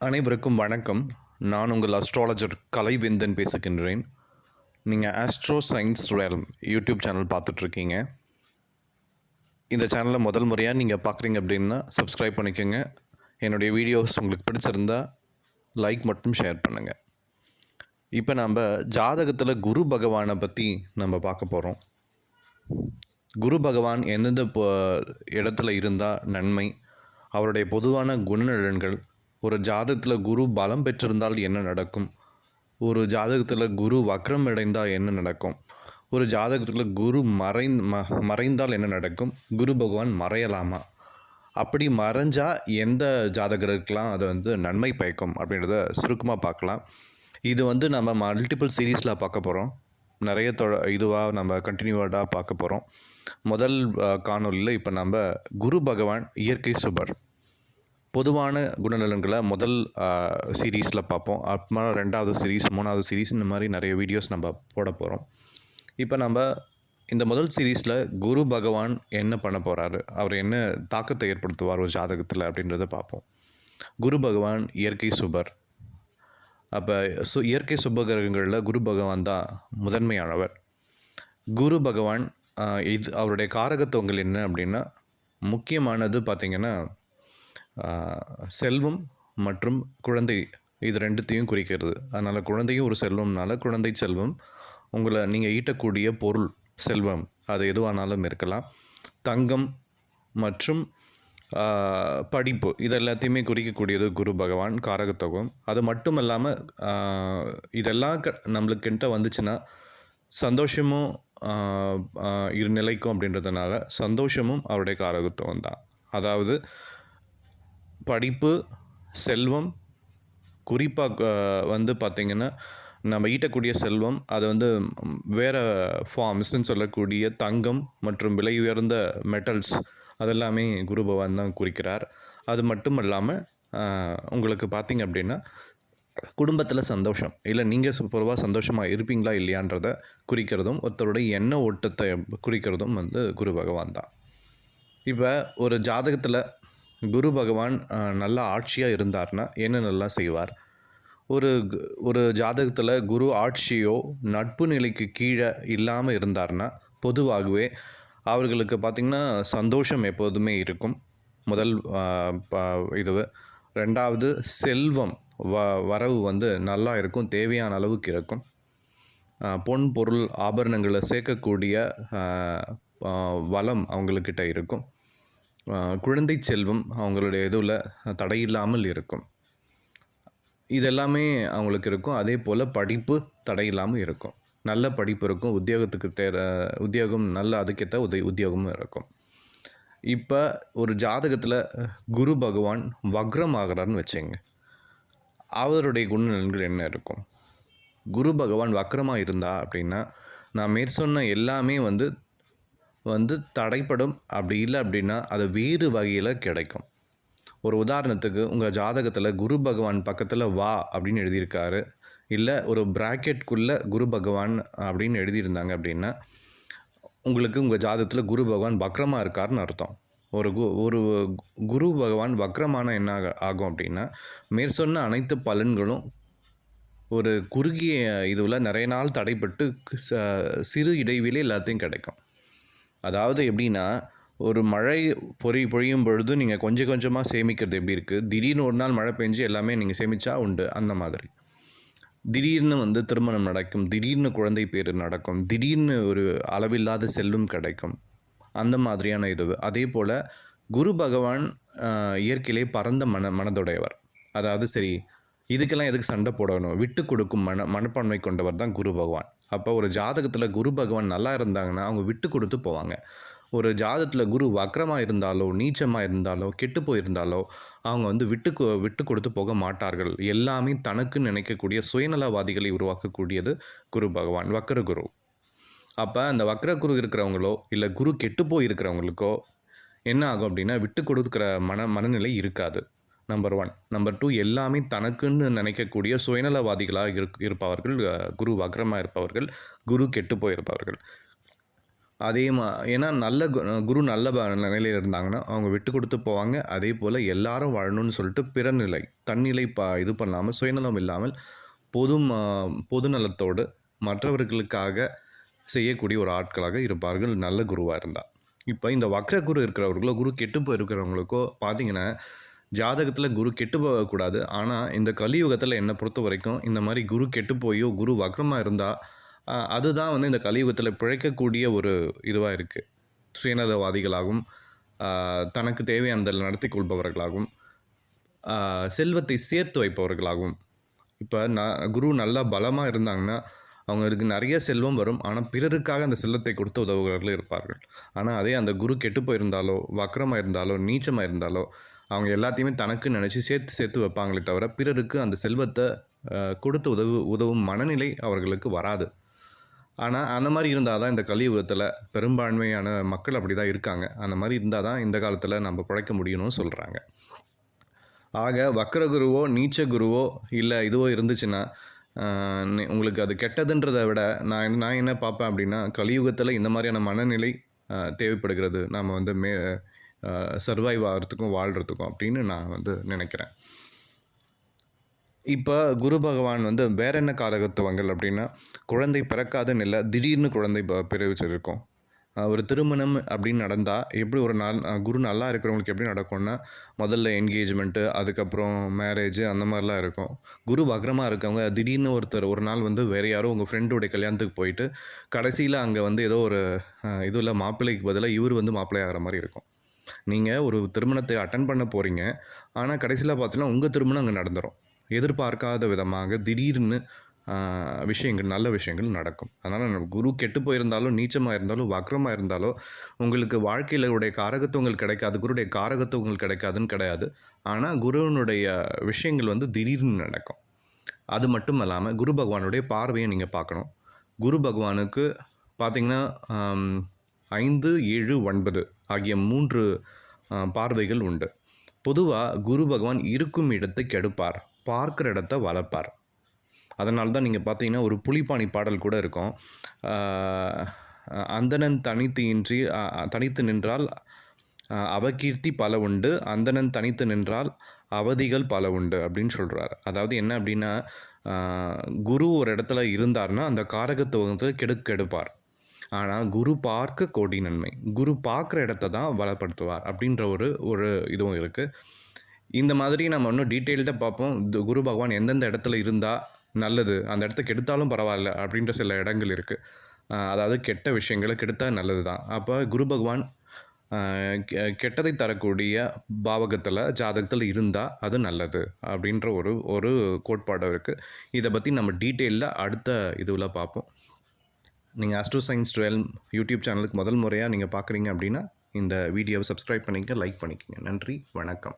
அனைவருக்கும் வணக்கம். நான் உங்கள் அஸ்ட்ராலஜர் கலைவேந்தன் பேசுகின்றேன். நீங்கள் astro science realm YouTube channel பார்த்துட்ருக்கீங்க. இந்த சேனலை முதல் முறையாக நீங்கள் பார்க்குறீங்க அப்படின்னா சப்ஸ்கிரைப் பண்ணிக்கோங்க. என்னுடைய வீடியோஸ் உங்களுக்கு பிடிச்சிருந்தா லைக் மட்டும் ஷேர் பண்ணுங்கள் இப்போ நம்ம ஜாதகத்தில் குரு பகவானை பற்றி நம்ம பார்க்க போகிறோம் குரு பகவான் எந்தெந்த ப- இடத்துல இருந்தால் நன்மை அவருடைய பொதுவான குணநலன்கள் ஒரு ஜாதகத்தில் குரு பலம் பெற்றிருந்தால் என்ன நடக்கும்? ஒரு ஜாதகத்தில் குரு வக்ரம் அடைந்தால் என்ன நடக்கும்? ஒரு ஜாதகத்தில் குரு மறை ம மறைந்தால் என்ன நடக்கும்? குரு பகவான் மறையலாமா? அப்படி மறைஞ்சால் எந்த ஜாதகருக்கெலாம் அது வந்து நன்மை பயக்கும் அப்படின்றத சுருக்கமாக பார்க்கலாம். இது வந்து நம்ம மல்டிபிள் சீரீஸில் பார்க்க போகிறோம் நிறைய தொ இதுவாக நம்ம கண்டினியூவாக பார்க்க போகிறோம் முதல் காணொலியில் இப்போ நம்ம குரு பகவான் இயற்கை சுபர். பொதுவான குணநலன்களை முதல் சீரீஸில் பார்ப்போம். அப்புறமா ரெண்டாவது சீரீஸ் மூணாவது சீரீஸ் இந்த மாதிரி நிறைய வீடியோஸ் நம்ம போட போகிறோம் இப்போ நம்ம இந்த முதல் சீரீஸில் குரு பகவான் என்ன பண்ண போகிறாரு அவர் என்ன தாக்கத்தை ஏற்படுத்துவார் ஒரு ஜாதகத்தில் அப்படின்றத பார்ப்போம். குரு பகவான் இயற்கை சுபர். அப்போ சு இயற்கை சுபகிரகங்களில் குரு பகவான் தான் முதன்மையானவர். குரு பகவான் இது அவருடைய காரகத்துவங்கள் என்ன அப்படின்னா முக்கியமானது பார்த்திங்கன்னா செல்வம் மற்றும் குழந்தை இது ரெண்டுத்தையும் குறிக்கிறது. அதனால் குழந்தையும் ஒரு செல்வம்னால குழந்தை செல்வம் உங்களை நீங்கள் ஈட்டக்கூடிய பொருள் செல்வம் அது எதுவானாலும் இருக்கலாம். தங்கம் மற்றும் படிப்பு இது எல்லாத்தையுமே குறிக்கக்கூடியது குரு பகவான் காரகத்துவம் அது மட்டும் இல்லாமல் இதெல்லாம் க நம்மளுக்கிட்ட வந்துச்சுன்னா சந்தோஷமும் இரு நிலைக்கும் அப்படின்றதுனால சந்தோஷமும் அவருடைய காரகத்துவம் தான் அதாவது படிப்பு செல்வம் குறிப்பாக வந்து பார்த்திங்கன்னா நம்ம ஈட்டக்கூடிய செல்வம் அது வந்து வேறு ஃபார்ம்ஸ்ன்னு சொல்லக்கூடிய தங்கம் மற்றும் விலை உயர்ந்த மெட்டல்ஸ் அதெல்லாமே குரு பகவான் தான் குறிக்கிறார். அது மட்டும் இல்லாமல் உங்களுக்கு பார்த்திங்க அப்படின்னா குடும்பத்தில் சந்தோஷம். இல்லை நீங்கள் பொதுவாக சந்தோஷமாக இருப்பீங்களா இல்லையான்றதை குறிக்கிறதும் ஒருத்தருடைய எண்ண ஓட்டத்தை குறிக்கிறதும் வந்து குரு பகவான் தான். இப்போ ஒரு ஜாதகத்தில் குரு பகவான் நல்ல ஆட்சியாக இருந்தார்னா என்ன நல்லா செய்வார்? ஒரு ஒரு ஜாதகத்தில் குரு ஆட்சியோ நட்பு நிலைக்கு கீழே இல்லாமல் இருந்தார்னா பொதுவாகவே அவர்களுக்கு பார்த்திங்கன்னா சந்தோஷம் எப்போதுமே இருக்கும். முதல் ப- இது ரெண்டாவது செல்வம் வ வரவு வந்து நல்லா இருக்கும் தேவையான அளவுக்கு இருக்கும். பொன் பொருள் ஆபரணங்களை சேர்க்கக்கூடிய வளம் அவங்கக்கிட்ட இருக்கும். குழந்தை செல்வம் அவங்களுடைய இதில் தடையில்லாமல் இருக்கும். இதெல்லாமே அவங்களுக்கு இருக்கும். அதே போல் படிப்பு தடையில்லாமல் இருக்கும். நல்ல படிப்பு இருக்கும். உத்தியோகத்துக்கு தேர உத்தியோகம் நல்ல அதுக்கேற்ற உதவி உத்தியோகமும் இருக்கும். இப்போ ஒரு ஜாதகத்தில் குரு பகவான் வக்ரம் ஆகிறாருன்னு வச்சுங்க. அவருடைய குணநலன்கள் என்ன இருக்கும்? குரு பகவான் வக்ரமாக இருந்தா அப்படின்னா நான் மேற்சொன்ன எல்லாமே வந்து வந்து தடைப்படும் அப்படி இல்லை அப்படின்னா அது வேறு வகையில் கிடைக்கும். ஒரு உதாரணத்துக்கு உங்கள் ஜாதகத்தில் குரு பகவான் பக்கத்தில் வா அப்படின்னு எழுதியிருக்காரு. இல்லை ஒரு ப்ராக்கெட்குள்ளே குரு பகவான் அப்படின்னு எழுதியிருந்தாங்க அப்படின்னா உங்களுக்கு உங்கள் ஜாதகத்தில் குரு பகவான் வக்ரமாக இருக்காருன்னு அர்த்தம். ஒரு கு ஒரு குரு பகவான் வக்ரமான என்ன ஆகும் அப்படின்னா மேற்சொன்ன அனைத்து பலன்களும் ஒரு குறுகிய இதுவில் நிறைய நாள் தடைப்பட்டு ச- சிறு இடைவெளி எல்லாத்தையும் கிடைக்கும். அதாவது எப்படின்னா ஒரு மழை பொறி பொழியும் பொழுது நீங்கள் கொஞ்சம் கொஞ்சமாக சேமிக்கிறது எப்படி இருக்குது திடீர்னு ஒரு நாள் மழை பெஞ்சு எல்லாமே நீங்கள் சேமித்தா உண்டு. அந்த மாதிரி. திடீர்னு வந்து திருமணம் நடக்கும். திடீர்னு குழந்தை பேர் நடக்கும். திடீர்னு ஒரு அளவில்லாத செல்லும் கிடைக்கும். அந்த மாதிரியான இது. அதே போல் குரு பகவான் இயற்கையிலே பரந்த மன மனதுடையவர். அதாவது சரி இதுக்கெல்லாம் எதுக்கு சண்டை போடணும்? விட்டு கொடுக்கும் மன மனப்பான்மை கொண்டவர் தான் குரு பகவான். அப்போ ஒரு ஜாதகத்தில் குரு பகவான் நல்லா இருந்தாங்கன்னா அவங்க விட்டு கொடுத்து போவாங்க. ஒரு ஜாதத்தில் குரு வக்ரமாக இருந்தாலோ நீச்சமாக இருந்தாலோ கெட்டு போயிருந்தாலோ அவங்க வந்து விட்டு கொ- விட்டு கொடுத்து போக மாட்டார்கள். எல்லாமே தனக்கு நினைக்கக்கூடிய சுயநலவாதிகளை உருவாக்கக்கூடியது குரு பகவான் வக்ர குரு. அப்போ அந்த வக்ர குரு இருக்கிறவங்களோ இல்லை குரு கெட்டு போய் இருக்கிறவங்களுக்கோ என்ன ஆகும் அப்படின்னா விட்டு கொடுக்குற மன மனநிலை இருக்காது. நம்பர் ஒன் நம்பர் டூ எல்லாமே தனக்குன்னு நினைக்கக்கூடிய சுயநலவாதிகளாக இருக் இருப்பவர்கள் குரு வக்ரமாக இருப்பவர்கள் குரு கெட்டு போயிருப்பவர்கள். அதே மா ஏன்னா நல்ல கு குரு நல்ல நிலையில் இருந்தாங்கன்னா அவங்க விட்டு கொடுத்து போவாங்க. அதே போல் எல்லாரும் வாழணும்னு சொல்லிட்டு பிறநிலை தன்னிலை ப இது பண்ணாமல் சுயநலம் இல்லாமல் பொது பொதுநலத்தோடு மற்றவர்களுக்காக செய்யக்கூடிய ஒரு ஆட்களாக இருப்பார்கள். நல்ல குருவாக இருந்தால் இப்போ இந்த வக்ர குரு இருக்கிறவர்களோ குரு கெட்டு போயிருக்கிறவங்களுக்கோ பார்த்தீங்கன்னா ஜாதகத்தில் குரு கெட்டு போகக்கூடாது. ஆனால் இந்த கலியுகத்தில் என்னை பொறுத்த வரைக்கும் இந்த மாதிரி குரு கெட்டு போயோ குரு வக்ரமாக இருந்தால் அதுதான் வந்து இந்த கலியுகத்தில் பிழைக்கக்கூடிய ஒரு இதுவாக இருக்குது சுயநலவாதிகளாகவும் தனக்கு தேவையானதில் நடத்தி கொள்பவர்களாகவும் செல்வத்தை சேர்த்து வைப்பவர்களாகவும் இப்போ நான் குரு நல்லா பலமாக இருந்தாங்கன்னா அவங்களுக்கு நிறைய செல்வம் வரும். ஆனால் பிறருக்காக அந்த செல்வத்தை கொடுத்து உதவுகிறவர்கள் இருப்பார்கள். ஆனால் அதே அந்த குரு கெட்டு போயிருந்தாலோ வக்கரமாக இருந்தாலோ நீச்சமாக இருந்தாலோ அவங்க எல்லாத்தையுமே தனக்கு நினச்சி சேர்த்து சேர்த்து வைப்பாங்களே தவிர பிறருக்கு அந்த செல்வத்தை கொடுத்து உதவு உதவும் மனநிலை அவர்களுக்கு வராது. ஆனால் அந்த மாதிரி இருந்தால் தான் இந்த கலியுகத்தில் பெரும்பான்மையான மக்கள் அப்படி தான் இருக்காங்க. அந்த மாதிரி இருந்தால் தான் இந்த காலத்தில் நம்ம பிழைக்க முடியும்னு சொல்கிறாங்க ஆக வக்கர குருவோ நீச்ச குருவோ இல்லை இதுவோ இருந்துச்சுன்னா உங்களுக்கு அது கெட்டதுன்றதை விட நான் நான் என்ன பார்ப்பேன் அப்படின்னா கலியுகத்தில் இந்த மாதிரியான மனநிலை தேவைப்படுகிறது. நாம் வந்து மே சர்வைவ் ஆகிறதுக்கும் வாழ்கிறதுக்கும் அப்படின்னு நான் வந்து நினைக்கிறேன். இப்போ குரு பகவான் வந்து வேற என்ன காரகத்துவங்கள் அப்படின்னா குழந்தை பிறக்காத நிலை திடீர்னு குழந்தை ப- பிறவிச்சிருக்கும். ஒரு திருமணம் அப்படின்னு நடந்தால் எப்படி ஒரு நாள் குரு நல்லா இருக்கிறவங்களுக்கு எப்படி நடக்கும்னா முதல்ல என்கேஜ்மெண்ட்டு அதுக்கப்புறம் மேரேஜ் அந்த மாதிரிலாம் இருக்கும். குரு வக்ரமாக இருக்கவங்க திடீர்னு ஒருத்தர் ஒரு நாள் வந்து வேறு யாரோ உங்கள் ஃப்ரெண்டோடைய கல்யாணத்துக்கு போயிட்டு கடைசியில் அங்கே வந்து ஏதோ ஒரு இதுவில் இதுல மாப்பிள்ளைக்கு பதிலாக இவர் வந்து மாப்பிள்ளை ஆகிற மாதிரி இருக்கும். நீங்கள் ஒரு திருமணத்தை அட்டன் பண்ண போகிறீங்க ஆனால் கடைசியில் பார்த்தீங்கன்னா உங்கள் திருமணம் அங்கே நடந்துடும் எதிர்பார்க்காத விதமாக திடீர்னு விஷயங்கள் நல்ல விஷயங்கள் நடக்கும். அதனால் நம்ம குரு கெட்டு போயிருந்தாலும் நீச்சமாக இருந்தாலும் வக்ரமாக இருந்தாலும் உங்களுக்கு வாழ்க்கையில் உடைய காரகத்துவங்கள் கிடைக்காது குருடைய காரகத்துவங்கள் கிடைக்காதுன்னு கிடையாது. ஆனால் குருவினுடைய விஷயங்கள் வந்து திடீர்னு நடக்கும். அது மட்டும் இல்லாமல் குரு பகவானுடைய பார்வையை நீங்கள் பார்க்கணும். குரு பகவானுக்கு பார்த்தீங்கன்னா ஐந்து ஏழு ஒன்பது ஆகிய மூன்று பார்வைகள் உண்டு. பொதுவாக குரு பகவான் இருக்கும் இடத்தை கெடுப்பார் பார்க்குற இடத்த வளர்ப்பார். அதனால தான் நீங்கள் பார்த்தீங்கன்னா ஒரு புலிப்பாணி பாடல் கூட இருக்கும். அந்தணன் தனித்து இன்றி தனித்து நின்றால் அவகீர்த்தி பல உண்டு. அந்தணன் தனித்து நின்றால் அவதிகள் பல உண்டு அப்படின்னு சொல்கிறார் அதாவது என்ன அப்படின்னா குரு ஒரு இடத்துல இருந்தார்னா அந்த காரகத்துவத்தில் கெடுக்கெடுப்பார் ஆனால் குரு பார்க்க கோடி நன்மை. குரு பார்க்குற இடத்த தான் வளப்படுத்துவார் அப்படின்ற ஒரு ஒரு இதுவும் இருக்குது இந்த மாதிரி நம்ம இன்னும் டீட்டெயில்டாக பார்ப்போம். இந்த குரு பகவான் எந்தெந்த இடத்துல இருந்தால் நல்லது அந்த இடத்த கெடுத்தாலும் பரவாயில்ல அப்படின்ற சில இடங்கள் இருக்குது அதாவது கெட்ட விஷயங்களை கெடுத்தால் நல்லது தான். அப்போ குரு பகவான் கெ- கெட்டதை தரக்கூடிய பாவகத்தில் ஜாதகத்தில் இருந்தால் அது நல்லது அப்படின்ற ஒரு ஒரு கோட்பாடு இருக்குது இதை பற்றி நம்ம டீட்டெயிலில் அடுத்த இதுவில் பார்ப்போம். நீங்கள் ஆஸ்ட்ரோ சயின்ஸ் டுவெல் யூடியூப் சேனலுக்கு முதல் முறையாக நீங்கள் பார்க்குறீங்க அப்படின்னா இந்த வீடியோவை சப்ஸ்கிரைப் பண்ணிக்க லைக் பண்ணிக்கங்க. நன்றி வணக்கம்.